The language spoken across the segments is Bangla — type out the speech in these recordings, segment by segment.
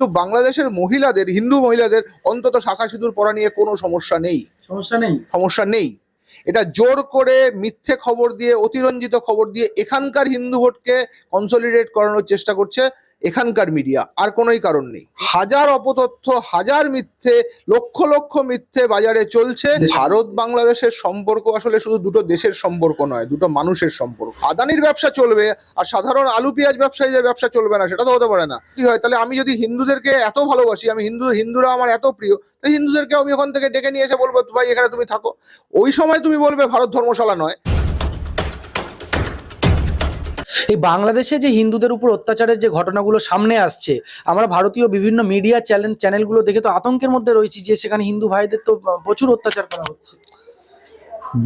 কিন্তু বাংলাদেশের মহিলাদের হিন্দু মহিলাদের অন্তত শাখা সিঁদুর পরা নিয়ে কোনো সমস্যা নেই। সমস্যা নেই? সমস্যা নেই। এটা জোর করে মিথ্যে খবর দিয়ে অতিরঞ্জিত খবর দিয়ে এখানকার হিন্দু ভোটকে কনসলিডেট করানোর চেষ্টা করছে। এখানকার মিডিয়া আর কোনোই কারণ নেই। হাজার অপতথ্য হাজার মিথ্যে লক্ষ লক্ষ মিথ্যে বাজারে চলছে। ভারত বাংলাদেশের সম্পর্ক আসলে শুধু দুটো দেশের সম্পর্ক নয় দুটো মানুষের সম্পর্ক। আদানির ব্যবসা চলবে আর সাধারণ আলু পেঁয়াজ ব্যবসায়ীদের ব্যবসা চলবে না সেটা তো হতে পারে না। কি হয় তাহলে আমি যদি হিন্দুদেরকে এত ভালোবাসি আমি হিন্দু হিন্দুরা আমার এত প্রিয় তাই হিন্দুদেরকে আমি ওখান থেকে ডেকে নিয়ে এসে বলব ভাই এখানে তুমি থাকো। ওই সময় তুমি বলবে ভারত ধর্মশালা নয়। এই বাংলাদেশে যে হিন্দুদের উপর অত্যাচারের যে ঘটনাগুলো সামনে আসছে, আমরা ভারতীয় বিভিন্ন মিডিয়া চ্যানেল চ্যানেলগুলো দেখে তো আতঙ্কের মধ্যে রয়েছি যে সেখানে হিন্দু ভাইদের তো প্রচুর অত্যাচার করা হচ্ছে।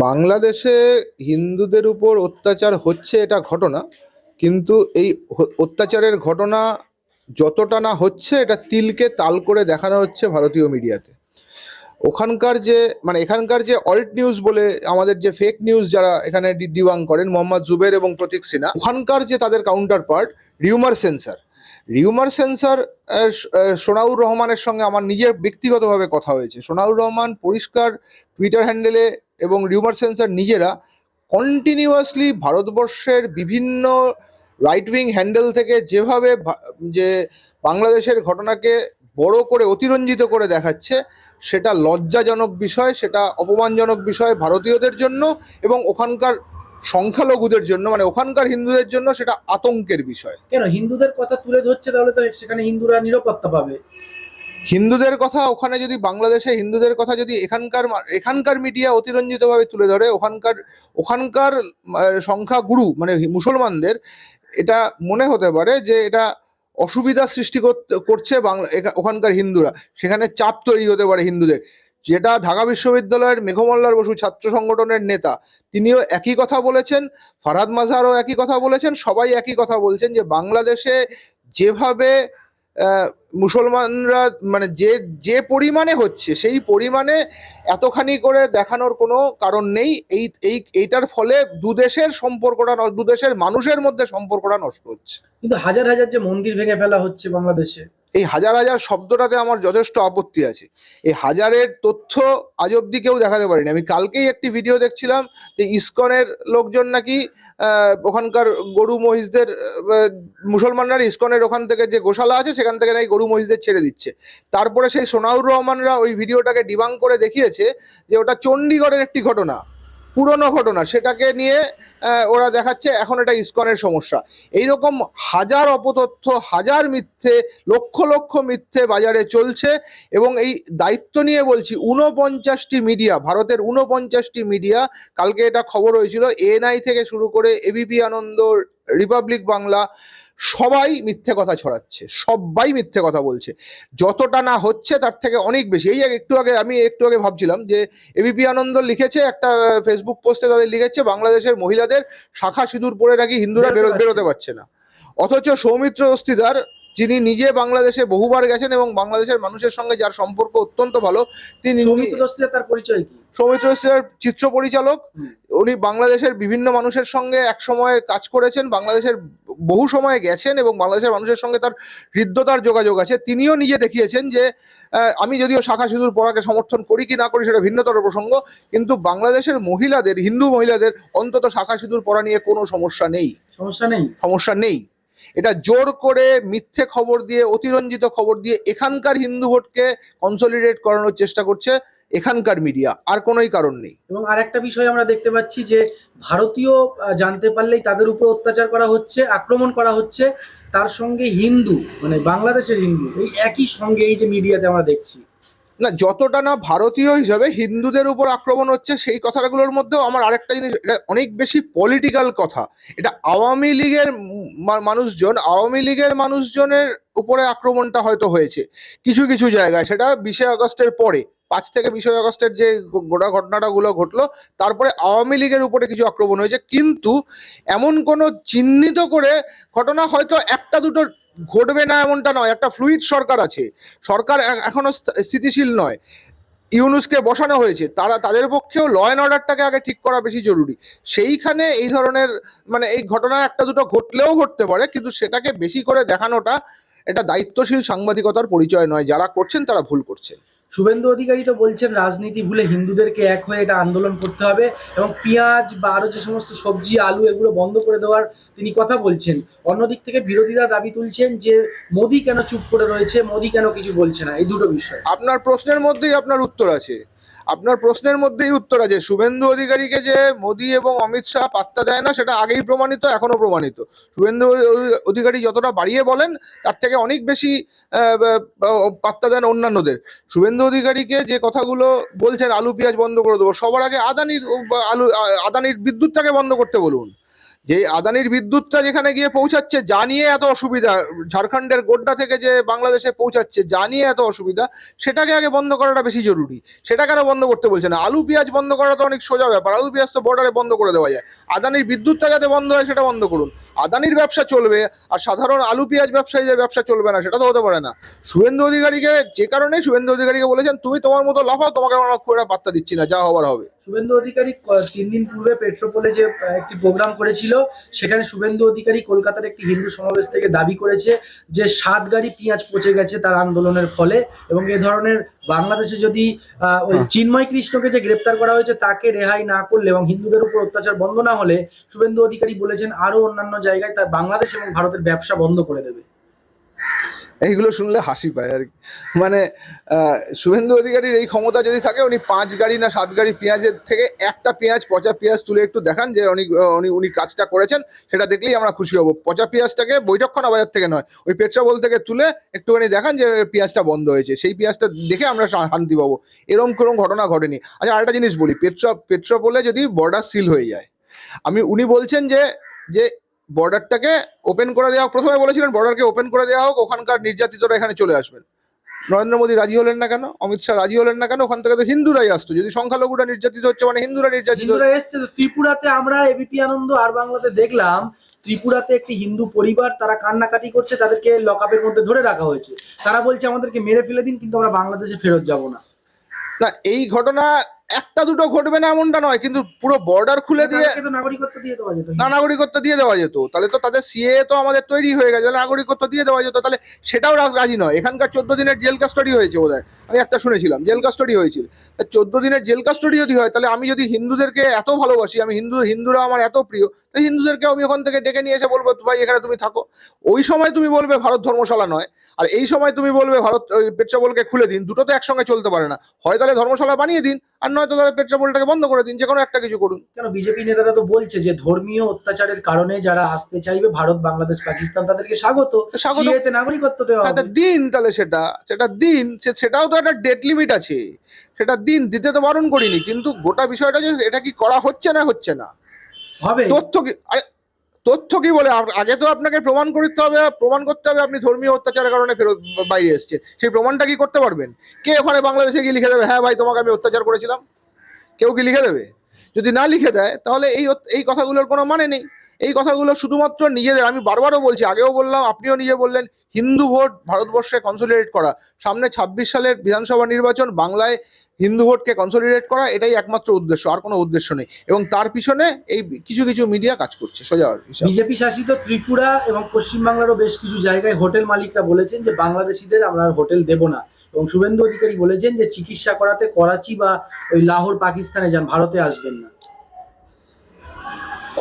বাংলাদেশে হিন্দুদের উপর অত্যাচার হচ্ছে এটা ঘটনা, কিন্তু এই অত্যাচারের ঘটনা যতটা না হচ্ছে এটা তিলকে তাল করে দেখানো হচ্ছে ভারতীয় মিডিয়াতে ওখানকার যে মানে এখানকার যে অল্ট নিউজ বলে আমাদের যে ফেক নিউজ যারা এখানে ডিওয়াং করেন, মোহাম্মদ জুবের এবং প্রতীক সিনহা, ওখানকার যে তাদের counterpart rumour sensor. Rumour sensor সোনাউর রহমানের সঙ্গে আমার নিজের ব্যক্তিগতভাবে কথা হয়েছে। সোনাউর রহমান পরিষ্কার টুইটার হ্যান্ডেলে এবং রিউমার সেন্সার নিজেরা কন্টিনিউয়াসলি ভারতবর্ষের বিভিন্ন রাইট উইং হ্যান্ডেল থেকে যেভাবে যে বাংলাদেশের ঘটনাকে বড় করে অতিরঞ্জিত করে দেখাচ্ছে সেটা লজ্জাজনক বিষয় সেটা অপমানজনক বিষয় ভারতীয়দের জন্য এবং ওখানকার সংখ্যালঘুদের জন্য মানে ওখানকার হিন্দুদের জন্য সেটা আতঙ্কের বিষয়। কেন? হিন্দুদের কথা তুলে ধরছে তাহলে তো সেখানে হিন্দুরা নিরাপত্তা পাবে। হিন্দুদের কথা ওখানে যদি বাংলাদেশে হিন্দুদের কথা যদি এখানকার এখানকার মিডিয়া অতিরঞ্জিতভাবে তুলে ধরে ওখানকার ওখানকার আহ, সংখ্যাগুরু মানে মুসলমানদের এটা মনে হতে পারে যে এটা অসুবিধা সৃষ্টি করছে বাংলা ওখানকার হিন্দুরা। সেখানে চাপ তৈরি হতে পারে হিন্দুদের। যেটা ঢাকা বিশ্ববিদ্যালয়ের মেঘমল্লার বসু ছাত্র সংগঠনের নেতা, তিনিও একই কথা বলেছেন, ফারাদ মাজারও একই কথা বলেছেন, সবাই একই কথা বলছেন যে বাংলাদেশে যেভাবে মুসলমানরা মানে যে যে পরিমাণে হচ্ছে, সেই পরিমাণে এতখানি করে দেখানোর কোনো কারণ নেই। এই এই, এইটার ফলে দুদেশের সম্পর্কটা দুদেশের মানুষের মধ্যে সম্পর্কটা নষ্ট হচ্ছে। কিন্তু হাজার হাজার যে মন্দির ভেঙে ফেলা হচ্ছে বাংলাদেশে এই হাজার হাজার শব্দটাতে আমার যথেষ্ট আপত্তি আছে। এই হাজারের তথ্য আজ অব্দি কেউ দেখাতে পারিনি। আমি কালকেই একটি ভিডিও দেখছিলাম যে ইসকনের লোকজন নাকি ওখানকার গরু মহিষদের মুসলমানরা ইসকনের ওখান থেকে যে গোশালা আছে সেখান থেকে নাকি গরু মহিষদের ছেড়ে দিচ্ছে। তারপরে সেই সোনাউর রহমানরা ওই ভিডিওটাকে ডিবাং করে দেখিয়েছে যে ওটা চণ্ডীগড়ের একটি ঘটনা। পুরনো ঘটনা, সেটাকে নিয়ে ওরা দেখাচ্ছে, এখন এটা ইস্কনের সমস্যা। এইরকম হাজার অপতথ্য, হাজার মিথ্যে, লক্ষ লক্ষ মিথ্যে বাজারে চলছে এবং এই দায়িত্ব নিয়ে বলছি, ঊনপঞ্চাশটি মিডিয়া, ভারতের ঊনপঞ্চাশটি মিডিয়া, কালকে এটা খবর হয়েছিল, এএনআই থেকে শুরু করে এবিপি আনন্দ, রিপাবলিক বাংলা সবাই মিথ্যে কথা ছড়াচ্ছে সবাই মিথ্যে কথা বলছে। যতটা না হচ্ছে তার থেকে অনেক বেশি। এই একটু আগে আমি একটু আগে ভাবছিলাম যে এবিপি আনন্দ লিখেছে একটা ফেসবুক পোস্টে তাদের লিখেছে বাংলাদেশের মহিলাদের শাখা সিঁদুর পরে নাকি হিন্দুরা বেরোতে বেরো- বেরোতে পারছে না। অথচ সৌমিত্র অস্তিদার যিনি নিজে বাংলাদেশে বহুবার গেছেন এবং বাংলাদেশের মানুষের সঙ্গে যার সম্পর্ক অত্যন্ত ভালো তিনি তার পরিচয় কি? সৌমিত্র অস্তিদার চিত্র পরিচালক। উনি বাংলাদেশের বিভিন্ন মানুষের সঙ্গে এক সময় কাজ করেছেন বাংলাদেশের বহু সময় গেছেন এবং বাংলাদেশের মানুষের সঙ্গে তার হৃদ্যতার যোগাযোগ আছে। তিনিও নিজে দেখিয়েছেন যে আমি যদিও শাখা সিঁদুর পরাকে সমর্থন করি কি না করি সেটা ভিন্নতর প্রসঙ্গ কিন্তু বাংলাদেশের মহিলাদের হিন্দু মহিলাদের অন্তত শাখা সিঁদুর পরা নিয়ে কোনো সমস্যা নেই। সমস্যা নেই? সমস্যা নেই। এটা জোর করে মিথ্যে খবর দিয়ে অতিরঞ্জিত খবর দিয়ে এখানকার হিন্দু ভোটকে কনসলিডেট করানোর চেষ্টা করছে। এখানকার মিডিয়া আর কোনোই কারণ নেই। এবং আর একটা বিষয় আমরা দেখতে পাচ্ছি যে, ভারতীয় জানতে পারলেই তাদের উপর অত্যাচার করা হচ্ছে, আক্রমণ করা হচ্ছে। তার সঙ্গে হিন্দু মানে বাংলাদেশের হিন্দু, এই একই সঙ্গে এই যে মিডিয়াতে আমরা দেখছি। না, যতটা না ভারতীয় হিসাবে হিন্দুদের উপর আক্রমণ হচ্ছে, সেই কথাগুলোর মধ্যেও আমার আরেকটা জিনিস, এটা অনেক বেশি পলিটিক্যাল কথা। এটা আওয়ামী লীগের মানুষজন, আওয়ামী লীগের মানুষজনের উপরে আক্রমণটা হয়তো হয়েছে। কিছু কিছু জায়গায়, সেটা বিশে আগস্টের পরে, পাঁচ থেকে বিশে আগস্টের যে গোটা ঘটনাটাগুলো ঘটলো, তারপরে আওয়ামী লীগের উপরে কিছু আক্রমণ হয়েছে। কিন্তু এমন কোনো চিহ্নিত করে ঘটনা হয়তো একটা, দুটো ঘটবে না এমনটা নয়, একটা ফ্লুইড সরকার আছে। সরকার এখনও স্থ- স্থিতিশীল নয়। ইউনুসকে বসানো হয়েছে, তারা তাদের পক্ষেও ল অ্যান্ড অর্ডারটাকে আগে ঠিক করা বেশি জরুরি। সেইখানে এই ধরনের মানে এই ঘটনা একটা দুটো ঘটলেও ঘটতে পারে, কিন্তু সেটাকে বেশি করে দেখানোটা এটা দায়িত্বশীল সাংবাদিকতার পরিচয় নয়। যারা করছেন তারা ভুল করছেন। শুভেন্দু অধিকারী তো বলছেন রাজনীতি ভুলে হিন্দুদেরকে এক হয়ে এটা আন্দোলন করতে হবে এবং পেঁয়াজ বা আরও যে সমস্ত সবজি, আলু এগুলো বন্ধ করে দেওয়ার তিনি কথা বলছেন। অন্যদিক থেকে বিরোধীরা দাবি তুলছেন যে মোদি কেন চুপ করে রয়েছে, মোদি কেন কিছু বলছে না, এই দুটো বিষয়। আপনার প্রশ্নের মধ্যেই আপনার উত্তর আছে। আপনার প্রশ্নের মধ্যেই উত্তর আছে। শুভেন্দু অধিকারীকে যে মোদী এবং অমিত শাহ পাত্তা দেয় না, সেটা আগেই প্রমাণিত এখনও প্রমাণিত। শুভেন্দু অধিকারী যতটা বাড়িয়ে বলেন, তার থেকে অনেক বেশি পাত্তা দেন অন্যান্যদের। শুভেন্দু অধিকারীকে যে কথাগুলো বলছেন, আলু, পেঁয়াজ বন্ধ করে দেবো, সবার আগে আদানির, আলু আদানির বিদ্যুৎটাকে বন্ধ করতে বলুন। যে আদানির বিদ্যুৎটা যেখানে গিয়ে পৌঁছাচ্ছে যা নিয়ে এত অসুবিধা। ঝাড়খণ্ডের গোড্ডা থেকে যে বাংলাদেশে পৌঁছাচ্ছে যা নিয়ে এত অসুবিধা, সেটাকে আগে বন্ধ করাটা বেশি জরুরি। সেটা কেন বন্ধ করতে বলছে না? আলু, পেঁয়াজ বন্ধ করা তো অনেক সোজা ব্যাপার। আলু, পেঁয়াজ তো বর্ডারে বন্ধ করে দেওয়া যায়। আদানির বিদ্যুৎটা যাতে বন্ধ হয়, সেটা বন্ধ করুন। আদানির ব্যবসা চলবে, আর সাধারণ আলু, পেঁয়াজ ব্যবসায়ীদের ব্যবসা চলবে না, সেটা তো হতে পারে না। শুভেন্দু অধিকারীকে, যে কারণে শুভেন্দু অধিকারীকে বলেছেন, তুমি তোমার মতো লাফাও, তোমাকে আমরা খুব একটা পাত্তা দিচ্ছি না, যা হবার হবে। শুভেন্দু অধিকারী তিন দিন পূর্বে পেট্রোপোলে যে একটি প্রোগ্রাম করেছিল সেখানে শুভেন্দু অধিকারী কলকাতার একটি হিন্দু সমাবেশ থেকে দাবি করেছে যে সাত গাড়ি পেঁয়াজ পচে গেছে তার আন্দোলনের ফলে এবং এ ধরনের বাংলাদেশে যদি ওই হ্যাঁ। চিন্ময় কৃষ্ণকে যে গ্রেপ্তার করা হয়েছে তাকে রেহাই না করলে এবং হিন্দুদের উপর অত্যাচার বন্ধ না হলে শুভেন্দু অধিকারী বলেছেন আরও অন্যান্য জায়গায় তার বাংলাদেশ এবং ভারতের ব্যবসা বন্ধ করে দেবে এইগুলো শুনলে হাসি পায় আর কি। মানে শুভেন্দু অধিকারীর এই ক্ষমতা যদি থাকে, উনি পাঁচ গাড়ি না সাত গাড়ি পেঁয়াজের থেকে একটা পেঁয়াজ, পচা পেঁয়াজ তুলে একটু দেখান যে উনি উনি উনি কাজটা করেছেন, সেটা দেখলেই আমরা খুশি হব। পচা পেঁয়াজটাকে বৈঠকখানা বাজার থেকে নয়, ওই পেট্রাবল থেকে তুলে একটুখানি দেখান যে পেঁয়াজটা বন্ধ হয়েছে। সেই পেঁয়াজটা দেখে আমরা শান্তি পাবো। এরকম কোনো ঘটনা ঘটেনি। আচ্ছা আরেকটা জিনিস বলি, পেট্রা, পেট্রাপোলে যদি বর্ডার সিল হয়ে যায়, আমি, উনি বলছেন যে যে বর্ডারটাকে ওপেন করে দেওয়া হোক। প্রথমে বলেছিলেন বর্ডারকে ওপেন করে দেওয়া হোক ওখানকার নির্যাতিতরা এখানে চলে আসবেন। নরেন্দ্র মোদী রাজি হলেন না কেন? অমিত শাহ রাজি হলেন না কেন? ওখান থেকে তো হিন্দুরাই আসতো। যদি সংখ্যালঘুরা নির্যাতিত হচ্ছে মানে হিন্দুরা নির্যাতিত হচ্ছে। এসছে তো ত্রিপুরাতে আমরা এবিপি আনন্দ আর বাংলাতে দেখলাম ত্রিপুরাতে একটি হিন্দু পরিবার তারা কান্নাকাটি করছে তাদেরকে লকআপের মধ্যে ধরে রাখা হয়েছে। তারা বলছে আমাদেরকে মেরে ফেলে দিন কিন্তু আমরা বাংলাদেশে ফেরত যাব না। না এই ঘটনা একটা দুটো ঘটবে না এমনটা নয় কিন্তু পুরো বর্ডার খুলে দিয়ে তাদেরকে নাগরিকত্ব দিয়ে দেওয়া যেত। না নাগরিকত্ব দিয়ে দেওয়া যেত। তাহলে তো তাদের সিএ তো আমাদের তৈরি হয়ে গেছে নাগরিকত্ব দিয়ে দেওয়া যেত। তাহলে সেটাও রাজি নয়। এখানকার চোদ্দ দিনের জেল কাস্টডি হয়েছে বোধ আমি একটা শুনেছিলাম জেল কাস্টডি হয়েছিল। তা চোদ্দ দিনের জেল কাস্টডি যদি হয় তাহলে আমি যদি হিন্দুদেরকে এত ভালোবাসি আমি হিন্দু হিন্দুরা আমার এত প্রিয় তাই হিন্দুদেরকে আমি ওখান থেকে ডেকে নিয়ে এসে বলব ভাই এখানে তুমি থাকো। ওই সময় তুমি বলবে ভারত ধর্মশালা নয় আর এই সময় তুমি বলবে ভারত ওই পেট্রাপোলকে খুলে দিন। দুটো তো একসঙ্গে চলতে পারে না। হয় তাহলে ধর্মশালা বানিয়ে দিন আর নয়তো তাদের পেট্রাপোলটাকে বন্ধ করে দিন যে কোনো একটা কিছু করুন। কেন বিজেপি নেতারা তো বলছে যে ধর্মীয় অত্যাচারের কারণে যারা আসতে চাইবে ভারত বাংলাদেশ পাকিস্তান তাদেরকে স্বাগত। স্বাগত। নাগরিকত্ব দেওয়া হ্যাঁ হবে। দিন তাহলে সেটা সেটা দিন সে- সেটাও তো একটা ডেট লিমিট আছে। সেটা দিন দিতে তো বারণ করিনি কিন্তু গোটা বিষয়টা যে এটা কি করা হচ্ছে না হচ্ছে না। হবে। তথ্য কি আরে তথ্য কি বলে? আগে তো আপনাকে প্রমাণ করতে হবে, প্রমাণ করতে হবে আপনি ধর্মীয় অত্যাচারের কারণে ফেরত বাইরে এসছেন। সেই প্রমাণটা কি করতে পারবেন? কে ওখানে বাংলাদেশে গিয়ে লিখে দেবে হ্যাঁ ভাই, তোমাকে আমি অত্যাচার করেছিলাম কেউ কি লিখে দেবে? যদি না লিখে দেয়, তাহলে এই এই কথাগুলোর কোনো মানে নেই। এই কথাগুলো শুধুমাত্র নিজেদের, আমি বারবারও বলছি, আগেও বললাম, আপনিও নিজে বললেন, হিন্দু ভোট ভারতবর্ষে কনসোলিডেট করা। সামনে ছাব্বিশ সালের বিধানসভা নির্বাচন, বাংলায় হিন্দু ভোটকে কনসোলিডেট করা, এটাই একমাত্র উদ্দেশ্য, আর কোনো উদ্দেশ্য নেই। এবং তার পিছনে এই কিছু কিছু মিডিয়া কাজ করছে, সোজা বিজেপি শাসিত ত্রিপুরা এবং পশ্চিমবাংলারও বেশ কিছু জায়গায় হোটেল মালিকরা বলেছেন যে বাংলাদেশিদের আমরা হোটেল দেব না। এবং শুভেন্দু অধিকারী বলেছেন যে চিকিৎসা করাতে করাচি বা ওই লাহোর, পাকিস্তানে যান, ভারতে আসবেন না।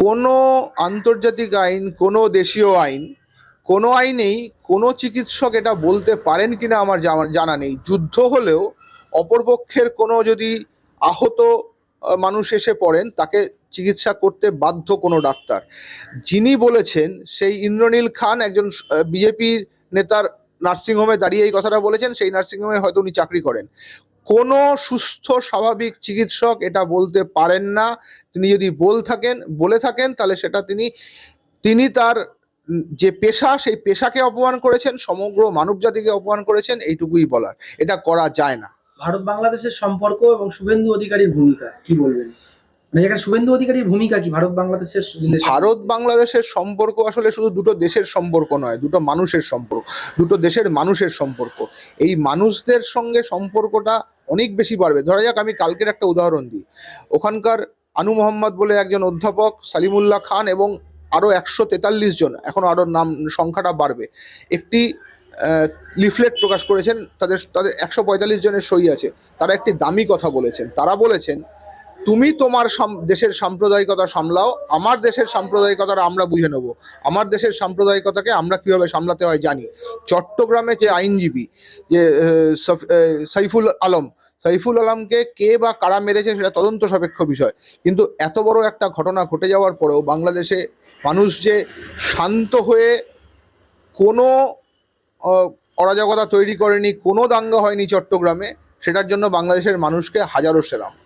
কোনো আন্তর্জাতিক আইন, কোনো দেশীয় আইন, কোনো আইনেই কোনো চিকিৎসক এটা বলতে পারেন কিনা আমার জানা- নেই। যুদ্ধ হলেও অপরপক্ষের কোনো যদি আহত মানুষ এসে পড়েন, তাকে চিকিৎসা করতে বাধ্য কোনো ডাক্তার। যিনি বলেছেন, সেই ইন্দ্রনীল খান একজন বিজেপির নেতার নার্সিংহোমে দাঁড়িয়ে এই কথাটা বলেছেন, সেই নার্সিংহোমে হয়তো উনি চাকরি করেন। কোনো সুস্থ, স্বাভাবিক চিকিৎসক এটা বলতে পারেন না। তিনি যদি বল থাকেন, বলে থাকেন, তাহলে সেটা তিনি তিনি তার যে পেশা, সেই পেশাকে অপমান করেছেন, সমগ্র মানব জাতিকে অপমান করেছেন, এইটুকুই বলার। এটা করা যায় না। ভারত বাংলাদেশের সম্পর্ক এবং শুভেন্দু অধিকারীর ভূমিকা, কি বলবেন? মানে এখানে শুভেন্দু অধিকারীর ভূমিকা কি? ভারত বাংলাদেশের ভারত বাংলাদেশের সম্পর্ক আসলে শুধু দুটো দেশের সম্পর্ক নয়, দুটো মানুষের সম্পর্ক, দুটো দেশের মানুষের সম্পর্ক। এই মানুষদের সঙ্গে সম্পর্কটা অনেক বেশি বাড়বে। ধরা যাক, আমি কালকের একটা উদাহরণ দিই। ওখানকার আনু মোহাম্মদ বলে একজন অধ্যাপক সালিমুল্লাহ খান এবং আরও একশো তেতাল্লিশ জন, এখন আরও নাম, সংখ্যাটা বাড়বে। একটি লিফলেট প্রকাশ করেছেন, তাদের তাদের একশো পঁয়তাল্লিশ জনের সই আছে। তারা একটি দামি কথা বলেছেন। তারা বলেছেন তুমি তোমার দেশের সাম্প্রদায়িকতা সামলাও, আমার দেশের সাম্প্রদায়িকতাটা আমরা বুঝে নেব। আমার দেশের সাম্প্রদায়িকতাকে আমরা কীভাবে সামলাতে হয় জানি। চট্টগ্রামে যে আইনজীবী, যে সাইফুল আলম, সাইফুল আলমকে কে বা কারা মেরেছে সেটা তদন্ত সাপেক্ষ বিষয়। কিন্তু এত বড় একটা ঘটনা ঘটে যাওয়ার পরেও বাংলাদেশে মানুষ যে শান্ত হয়ে কোনো অরাজকতা তৈরি করেনি, কোনো দাঙ্গা হয়নি চট্টগ্রামে, সেটার জন্য বাংলাদেশের মানুষকে হাজারো সেলাম।